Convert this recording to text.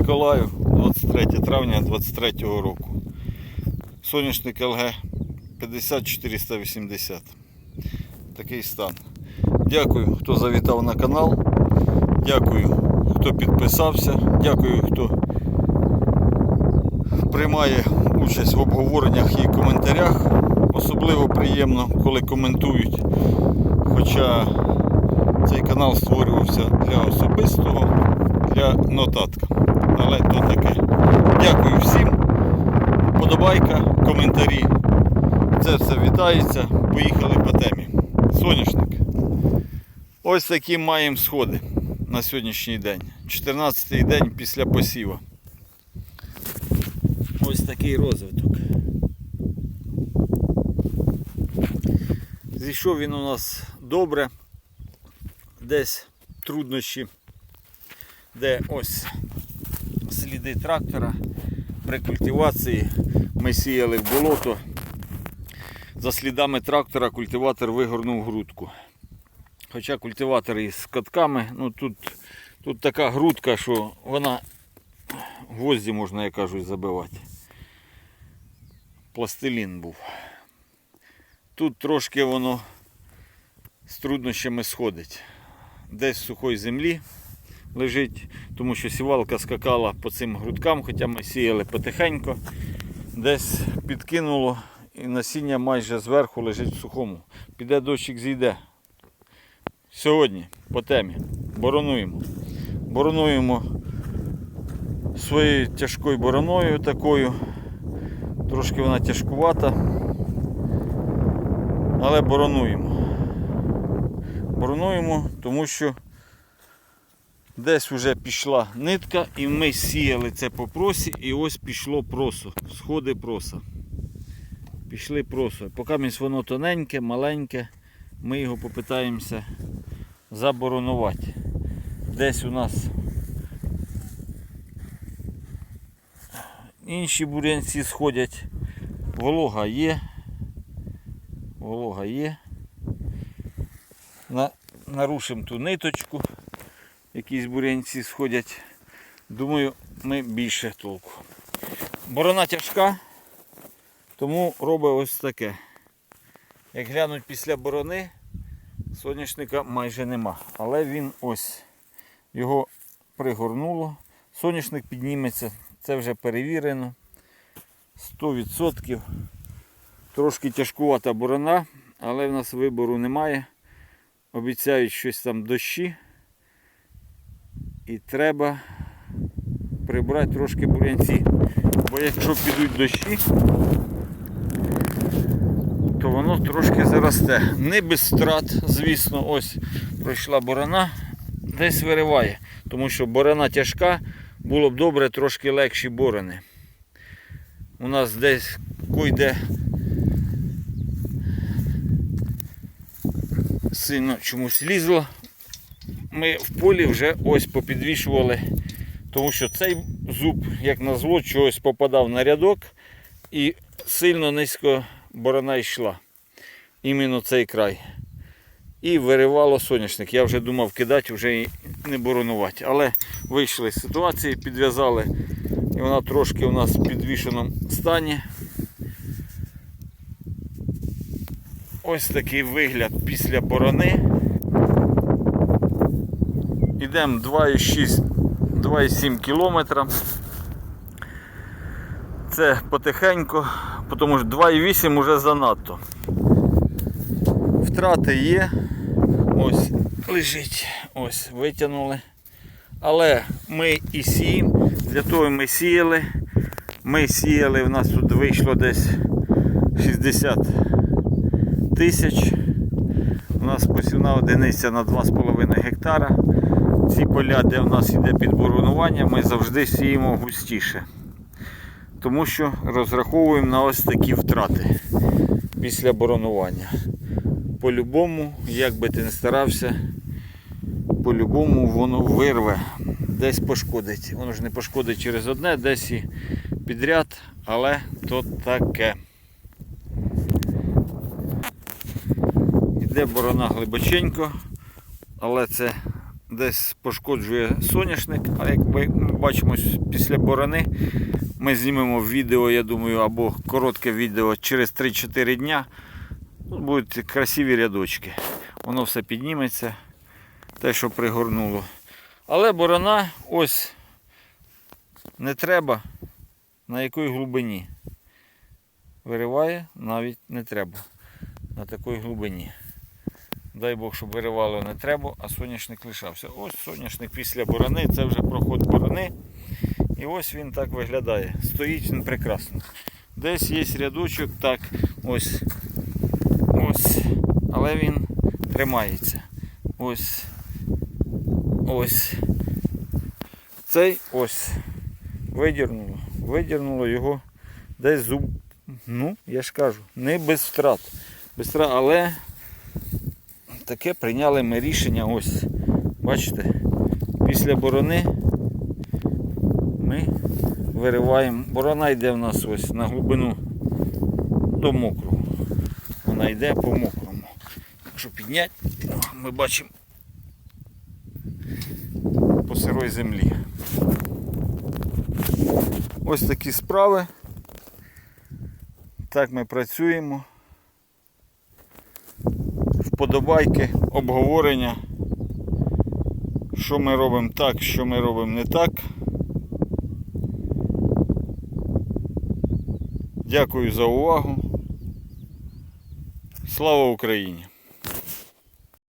Миколаїв, 23 травня 23 року. Соняшник ЛГ 50480. Такий стан. Дякую, хто завітав на канал. Дякую, хто підписався. Дякую, хто приймає участь в обговореннях і коментарях. Особливо приємно, коли коментують. Хоча цей канал створювався для особистого, для нотатка. Але то таке. Дякую всім. Подобайка, коментарі. Це все вітається. Поїхали по темі. Соняшник. Ось такі маємо сходи на сьогоднішній день. 14-й день після посіва. Ось такий розвиток. Зійшов він у нас добре. Десь труднощі, де ось сліди трактора при культивації ми сіяли в болото. За слідами трактора культиватор вигорнув грудку. Хоча культиватор із катками, ну тут, тут така грудка, що вона гвозді можна, я кажу, забивати. Пластилін був. Тут трошки воно з труднощами сходить. Десь в сухій землі лежить, тому що сівалка скакала по цим грудкам, хоча ми сіяли потихеньку. Десь підкинуло і насіння майже зверху лежить в сухому. Піде дощик зійде. Сьогодні по темі боронуємо. Боронуємо своєю тяжкою бороною такою. Трошки вона тяжкувата. Але боронуємо. Боронуємо, тому що десь вже пішла нитка і ми сіяли це по просі і ось пішло просо. Сходи проса. Пішли просо. Поки воно тоненьке, маленьке, ми його попитаємося заборонувати. Десь у нас інші бурянці сходять. Волога є. Волога є. На, нарушимо ту ниточку. Якісь бурянці сходять. Думаю, ми більше толку. Борона тяжка, тому робить ось таке. Як глянуть після борони, соняшника майже нема. Але він ось його пригорнуло. Соняшник підніметься, це вже перевірено. 100%. Трошки тяжкувата борона, але в нас вибору немає. Обіцяють щось там дощі. І треба прибрати трошки бурянці. Бо якщо підуть дощі, то воно трошки заросте. Не без втрат, звісно, ось пройшла борона, десь вириває. Тому що борона тяжка, було б добре трошки легші борони. У нас десь койде сильно чомусь лізло. Ми в полі вже ось попідвішували, тому що цей зуб, як назло, чогось попадав на рядок і сильно низько борона йшла. Іменно цей край. І виривало соняшник. Я вже думав кидати, вже і не боронувати. Але вийшли з ситуації, підв'язали. І вона трошки у нас в підвішеному стані. Ось такий вигляд після борони. Йдемо 2,6-2,7 кілометра. Це потихеньку, тому що 2,8 вже занадто. Втрати є. Ось лежить. Ось витягнули. Але ми і сіємо. Для того ми сіяли. Ми сіяли, в нас тут вийшло десь 60 тисяч. У нас посівна одиниця на 2,5 гектара. Ці поля, де в нас йде підборонування, ми завжди сіємо густіше. Тому що розраховуємо на ось такі втрати після боронування. По-любому, як би ти не старався, по-любому воно вирве, десь пошкодить. Воно ж не пошкодить через одне, десь і підряд, але то таке. Іде борона глибоченько, але це десь пошкоджує соняшник, а як ми бачимо після борони, ми знімемо відео, я думаю, або коротке відео через 3-4 дня. Тут будуть красиві рядочки. Воно все підніметься, те, що пригорнуло. Але борона ось не треба на якій глибині. Вириває навіть не треба. На такій глибині. Дай Бог, щоб виривало не треба, а соняшник лишався. Ось соняшник після борони, це вже проход борони. І ось він так виглядає. Стоїть він прекрасно. Десь є рядочок, так, ось. Ось. Але він тримається. Ось. Ось. Цей ось. Видірнуло. Видірнуло його десь зуб. Ну, я ж кажу, не без втрат. Але таке прийняли ми рішення. Ось. Бачите, після борони ми вириваємо. Борона йде в нас ось на глибину до мокрого. Вона йде по мокрому. Якщо підняти, ми бачимо по сирой землі. Ось такі справи. Так ми працюємо. Вподобайки, обговорення, що ми робимо так, що ми робимо не так. Дякую за увагу. Слава Україні!